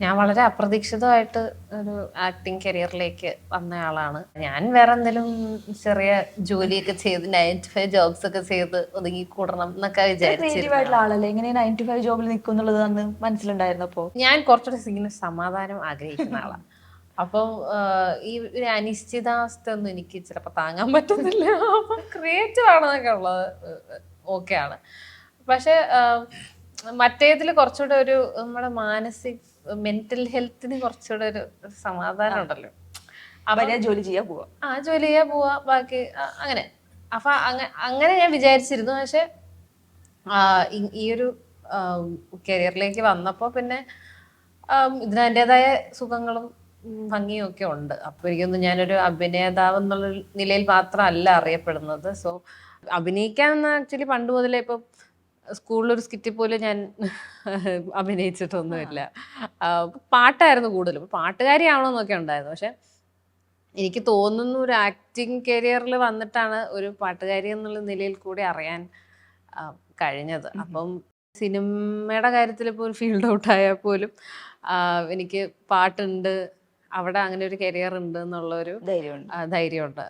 ഞാൻ വളരെ അപ്രതീക്ഷിതമായിട്ട് ഒരു ആക്ടിങ് കരിയറിലേക്ക് വന്നയാളാണ് ഞാൻ വേറെ എന്തെങ്കിലും ചെറിയ ജോലിയൊക്കെ ചെയ്ത് നയൻ ടു ഫൈവ് ജോബ്സ് ഒക്കെ ചെയ്ത് ഒതുങ്ങി കൂടണം എന്നൊക്കെ ഫൈവ് ജോബിൽ അന്ന് മനസ്സിലുണ്ടായിരുന്നപ്പോ? ഞാൻ കുറച്ചുകൂടി ഇങ്ങനെ സമാധാനം ആഗ്രഹിക്കുന്ന ആളാണ് അപ്പം ഈ ഒരു അനിശ്ചിതാവസ്ഥ ഒന്നും എനിക്ക് ചിലപ്പോൾ താങ്ങാൻ പറ്റുന്നില്ല. അപ്പം ക്രിയേറ്റീവ് ആണെന്നൊക്കെ ഉള്ളത് ഓക്കെ ആണ്. പക്ഷെ മറ്റേതിൽ കുറച്ചുകൂടെ ഒരു നമ്മുടെ മാനസിക മെന്റൽ ഹെൽത്തിന് കുറച്ചുകൂടെ ഒരു സമാധാനം ഉണ്ടല്ലോ. അവർ ജോലി ചെയ്യാൻ പോവാ. ആ ജോലി ചെയ്യാൻ പോവാ. ബാക്കി അങ്ങനെ. അപ്പൊ അങ്ങനെ ഞാൻ വിചാരിച്ചിരുന്നു. പക്ഷെ ഈയൊരു ഈ- ഒരു കരിയറിലേക്ക് വന്നപ്പോൾ പിന്നെ ഇതിന് അതിന്റെതായ സുഖങ്ങളും ഭംഗിയും ഒക്കെ ഉണ്ട്. അപ്പൊ എനിക്കൊന്നും ഞാനൊരു അഭിനേതാവ് എന്നുള്ള നിലയിൽ മാത്രമല്ല അറിയപ്പെടുന്നത്. സോ അഭിനയിക്കാൻ ആക്ച്വലി പണ്ട് മുതലേ ഇപ്പം സ്കൂളിലൊരു സ്കിറ്റിൽ പോലും ഞാൻ അഭിനയിച്ചിട്ടൊന്നുമില്ല. പാട്ടായിരുന്നു കൂടുതലും. പാട്ടുകാരിയാവണമെന്നൊക്കെ ഉണ്ടായിരുന്നു. പക്ഷെ എനിക്ക് തോന്നുന്നു ഒരു ആക്ടിങ് കരിയറിൽ വന്നിട്ടാണ് ഒരു പാട്ടുകാരി എന്നുള്ള നിലയിൽ കൂടി അറിയാൻ കഴിഞ്ഞത്. അപ്പം സിനിമയുടെ കാര്യത്തിൽ ഇപ്പോൾ ഒരു ഫീൽഡ് ഔട്ട് ആയാൽ പോലും എനിക്ക് പാട്ടുണ്ട്. അവിടെ അങ്ങനെ ഒരു കരിയർ ഉണ്ട് എന്നുള്ളൊരു ധൈര്യമുണ്ട്. ധൈര്യമുണ്ട്.